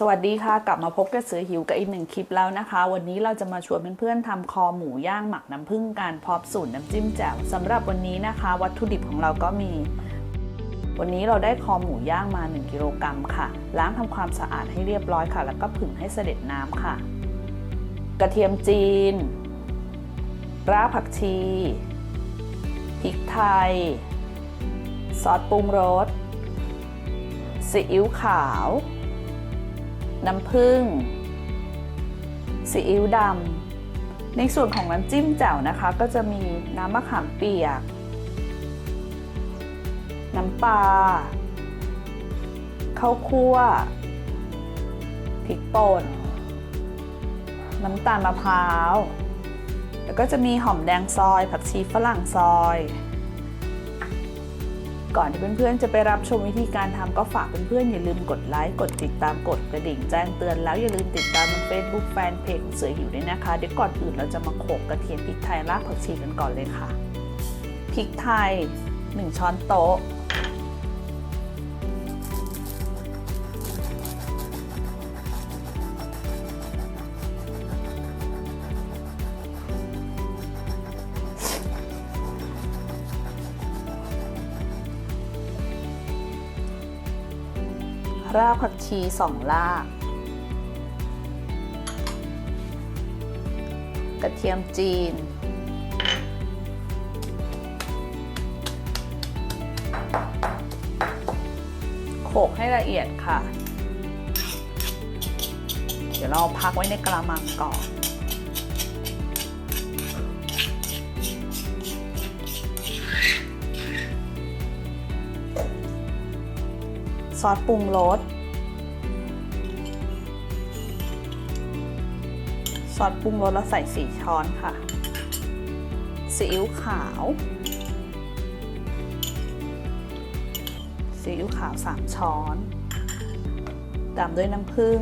สวัสดีค่ะ กลับมาพบกับเสือหิวกับอีกหนึ่งคลิปแล้วนะคะ วันนี้เราจะมาชวนเพื่อนๆทำคอหมูย่างหมักน้ำผึ้งกันพร้อมสูตรน้ำจิ้มแจ่วสำหรับวันนี้นะคะ วัตถุดิบของเราก็มี วันนี้เราได้คอหมูย่างมา 1 กิโลกรัมค่ะ ล้างทำความสะอาดให้เรียบร้อยค่ะ แล้วก็ผึ่งให้เสด็จน้ำค่ะ กระเทียมจีน รากผักชีพริกไทย ซอสปรุงรสซีอิ๊วขาว น้ำผึ้งซีอิ๊วดำในส่วนของน้ำจิ้มแจ่วนะคะ ก็จะมีน้ำมะขามเปียก น้ำปลาข้าวคั่วพริกป่นน้ำตาลมะพร้าว แล้วก็จะมีหอมแดงซอย ผักชีฝรั่งซอย ก่อนที่เพื่อนๆจะไปรับชมวิธีการทำก็ฝากเพื่อนๆอย่าลืมกดไลค์กดติดตามกดกระดิ่งแจ้งเตือนแล้วอย่าลืมติดตามเฟซบุ๊กแฟนเพจของเสือหิวด้วยนะคะเดี๋ยวก่อนอื่นเราจะมาโขลกกระเทียมพริกไทยรากผักชีกันก่อนเลยค่ะพริกไทย 1 ช้อนโต๊ะ รากผักชีสองราก กระเทียมจีน โขลกให้ละเอียดค่ะ เดี๋ยวเราพักไว้ในกระมังก่อน อสปรุงรสซอสปรุงรสเราใส่4ช้อนค่ะ ซีอิ๊วขาว ซีอิ๊วขาว3ช้อน ตามด้วยน้ำผึ้ง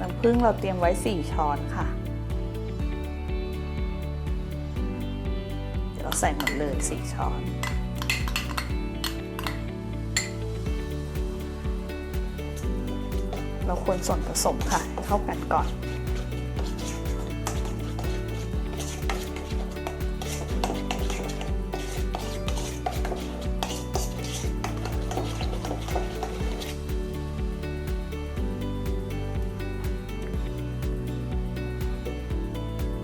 น้ำผึ้งเราเตรียมไว้4ช้อนค่ะ เราใส่หมดเลย 4 ช้อน เราควรส่วนผสมค่ะเข้ากันก่อน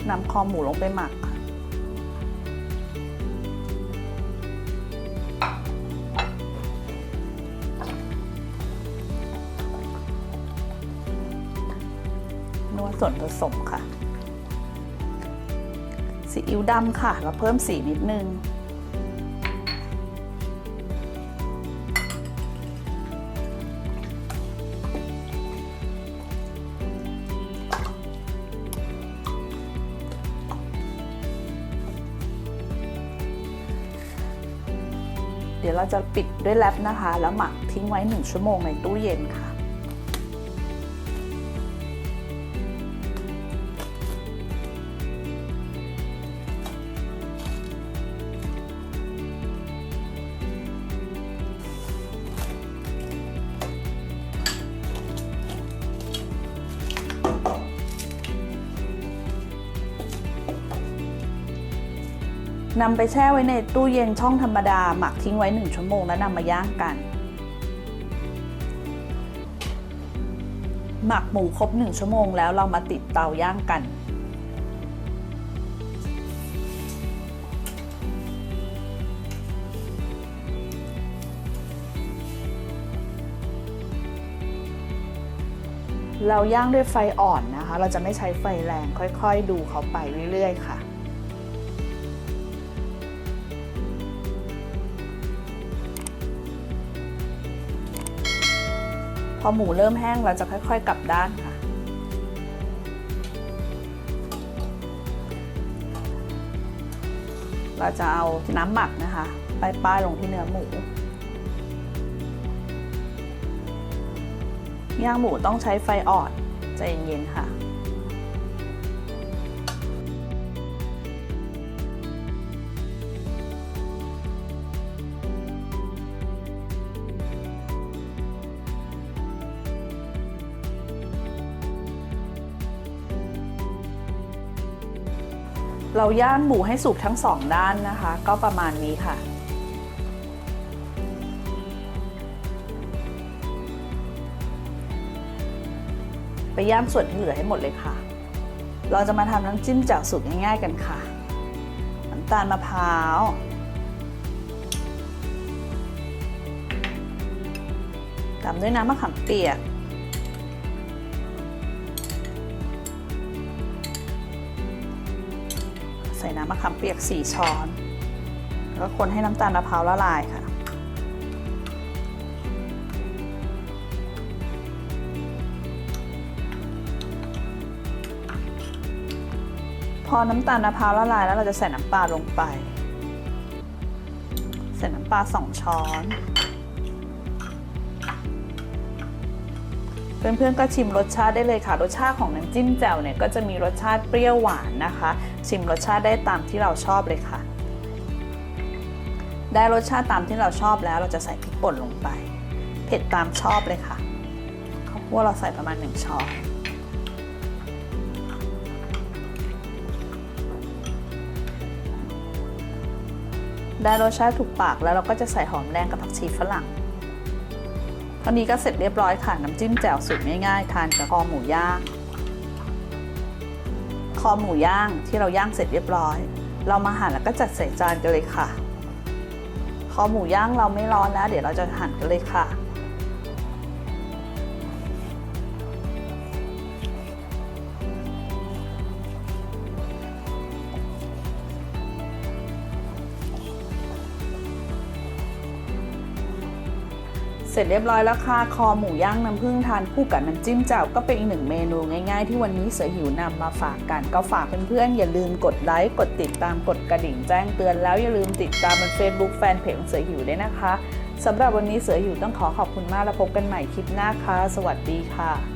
นำคอหมูลงไปหมัก ส่วนผสมค่ะซีอิ๊วดำค่ะ เราเพิ่มสีนิดนึง เดี๋ยวเราจะปิดด้วยแรปนะคะ แล้วหมักทิ้งไว้ 1 ชั่วโมงในตู้เย็นค่ะ นำไปแช่ไว้ในตู้เย็นช่องธรรมดา หมักทิ้งไว้ 1 ชั่วโมงแล้วนำมาย่างกัน หมักหมูครบ 1 ชั่วโมงแล้วเรามาติดเตาย่างกัน เราย่างด้วยไฟอ่อนนะคะ เราจะไม่ใช้ไฟแรงค่อย ๆ ดูเขาไปเรื่อย ๆ ค่ะ อหมูเริ่มแห้งเราจะค่อย ๆ กลับด้านค่ะ เราจะเอาน้ำหมักนะคะป้ายๆลงที่เนื้อหมูย่างหมูต้องใช้ไฟอ่อนใจเย็นๆค่ะ เราย่างหมูให้สุกทั้งสองด้านนะคะ ก็ประมาณนี้ค่ะ ไปย่างส่วนที่เหลือให้หมดเลยค่ะ เราจะมาทำน้ำจิ้มจ่วสูตรง่ายๆกันค่ะน้ำตาลมะพร้าวตามด้วยน้ำมะขามเปียก ส่น้ำมะขามเปียก 4 ช้อน แล้วก็คนให้น้ำตาลมะพร้าวละลายค่ะ พอน้ำตาลมะพร้าวละลายแล้วเราจะใส่น้ำปลาลงไป ใส่น้ำปลา 2 ช้อน เพื่อนๆก็ชิมรสชาติได้เลยค่ะ รสชาติของน้ำจิ้มแจ่วเนี่ยก็จะมีรสชาติเปรี้ยวหวานนะคะ ชิมรสชาติได้ตามที่เราชอบเลยค่ะ ได้รสชาติตามที่เราชอบแล้วเราจะใส่พริกป่นลงไป เผ็ดตามชอบเลยค่ะข้าวคั่วเราใส่ประมาณ 1 ช้อนได้รสชาติถูกปากแล้วเราก็จะใส่หอมแดงกับผักชีฝรั่ง วันนี้ก็เสร็จเรียบร้อยค่ะ น้ำจิ้มแจ่วสูตรง่ายๆ ทานกับคอหมูย่าง คอหมูย่างที่เราย่างเสร็จเรียบร้อย เรามาหั่นแล้วก็จัดใส่จานกันเลยค่ะ คอหมูย่างเราไม่ร้อนแล้ว เดี๋ยวเราจะหั่นกันเลยค่ะ สร็จเรียบร้อยแล้วค่ะ คอหมูย่างน้ำผึ้งทานคู่กับน้ำจิ้มแจ่วก็เป็นอีกหนึ่งเมนูง่ายๆ ที่วันนี้เสือหิวนำมาฝากกัน ก็ฝากเพื่อนๆ อย่าลืมกดไลค์ กดติดตาม กดกระดิ่งแจ้งเตือนแล้วอย่าลืมติดตามบน Facebook แฟนเพจของเสือหิวด้วยนะคะสำหรับวันนี้เสือหิวต้องขอขอบคุณมากแล้วพบกันใหม่คลิปหน้าค่ะ สวัสดีค่ะ